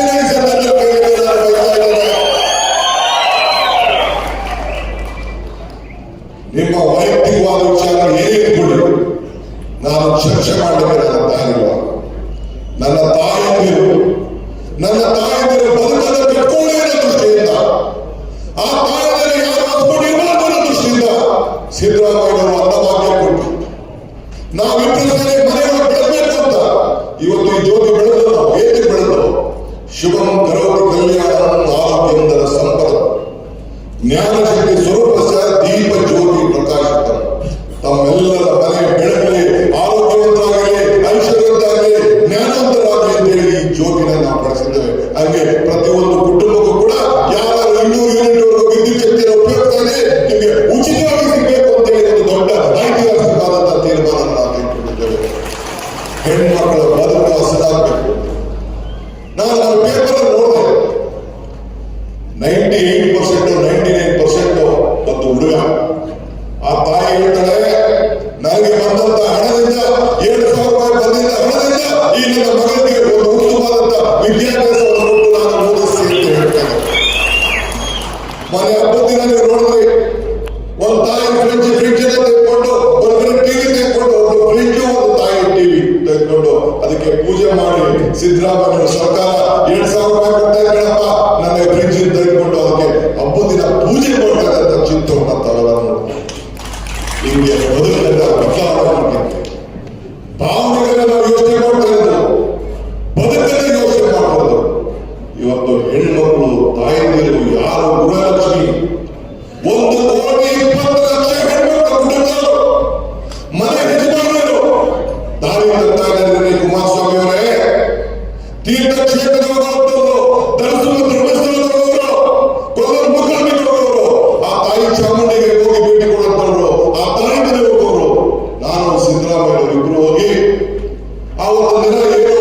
ಈ ಸಂದರ್ಭದಲ್ಲಿ ಕೇಳಿದ್ರೆ ನಾನು ಬಯಸ್ತಾ ಇದ್ದೇನೆ. ನಿಮ್ಮ ವೈಯಕ್ತಿಕವಾದ ವಿಚಾರ ಏನೇ ಇಟ್ಕೊಳ್ಳಿ ನಾನು ಚರ್ಚೆ ಮಾಡಲಿಕ್ಕೆ ನನ್ನ ತಯಾರಿಲ್ಲ ನನ್ನ ತಾಯಂದಿರು ನನ್ನ ತಾಯಂದಿರು ಬದುಕನ್ನು ಕಟ್ಕೊಳ್ಳಿ ಅನ್ನೋ ದೃಷ್ಟಿಯಿಂದ ಆ ತಾಯಂದಿರು ಯಾರು ಹಸ್ಕೊಂಡಿರ್ಬಾರ್ದು ಅನ್ನೋ ದೃಷ್ಟಿಯಿಂದ ಸಿದ್ದರಾಮಯ್ಯ ಅವರು ಅನ್ನಭಾಗ್ಯ ಕೊಟ್ಟು ನಾವಿಬ್ಬರು ninety eight percent ninety nine percent ಆ ತಾಯಿ ಹೇಳ್ತಾಳೆ ನನಗೆ ಬಂದಂತ ಹಣದಿಂದ ಏಳು ಸಾವಿರ ರೂಪಾಯಿ ಬಂದಿದ್ದ ಹಣದಿಂದ ಈ ನನ್ನ ಮಗನಿಗೆ ಒಂದು ಉತ್ತಮವಾದಂತ ವಿದ್ಯಾಭ್ಯಾಸವನ್ನು ನಾನು ಅಂತ ಮನೆ ಹಬ್ಬದ ದಿನ ನೀವು ನೋಡಿದ್ರಿ, ಒಂದು ತಾಯಿ ಫ್ರಿಡ್ಜ್ ಫ್ರಿಡ್ಜ್ ತೆಗೆದುಕೊಂಡು ಒಂದು ಟಿವಿ ತೆಗೆದುಕೊಂಡು ಒಂದು ಫ್ರಿಡ್ಜ್ ಒಂದು ತಾಯಿ ಟಿವಿ ತೆಗೆದುಕೊಂಡು ಅದಕ್ಕೆ ಪೂಜೆ ಮಾಡಿ ಸಿದ್ದರಾಮಯ್ಯ ಸರ್ಕಾರ, ಎರಡು ಸಾವಿರ ರೂಪಾಯಿ ಕೊಡ್ತಾ ಇದ್ದಪ್ಪ ನನಗೆ ಫ್ರಿಡ್ಜ್ ತೆಗೆದುಕೊಂಡು ಅದಕ್ಕೆ ಹಬ್ಬದ ದಿನ ಪೂಜೆ ಮಾಡ್ತಾರೆ ಅಂತ ಚಿಂತವನ್ನ ತಾವೆಲ್ಲ ನೋಡ್ತಾರೆ ಹಿಂಗೆ ಬದುಕನ್ನ ಬದಲಾವಣೆ ಮಾಡ್ತಾರೆ ಭಾವನೆಗಳನ್ನ ನಾವು ಯೋಚನೆ ಮಾಡಬಾರದು ಬದುಕನ್ನೇ ಯೋಚನೆ ಮಾಡ್ಬೋದು ಇವತ್ತು ಹೆಣ್ಮಕ್ಳು ತಾಯಂದಿರು ಯಾರು ಗೃಹಲಕ್ಷ್ಮಿ ಒಂದು ಕೋಟಿ ಇಪ್ಪತ್ತು ಲಕ್ಷ ಹೆಣ್ಮಕ್ಳು ಮನೆ ಯಜಮಾನರು. ದಾರಿ ತರ್ತಾ ಇದ್ದಾರೆ ಕುಮಾರಸ್ವಾಮಿ ಅವರೇ ತೀರ್ಥಕ್ಷೇತ್ರದವರು ಧರಿಸುವ ಧರ್ಮಸ್ಥಳದವರು ಕೊಲ್ಲೂರು ಮುಖಂಡರು ಆ ತಾಯಿ ಚಾಮುಂಡಿಗೆ ಹೋಗಿ ಭೇಟಿ ಕೊಡುತ್ತವರು ಆ ತಾಯಿ ಹೋಗೋರು ನಾನು ಸಿದ್ದರಾಮಯ್ಯ ಇಬ್ರು ao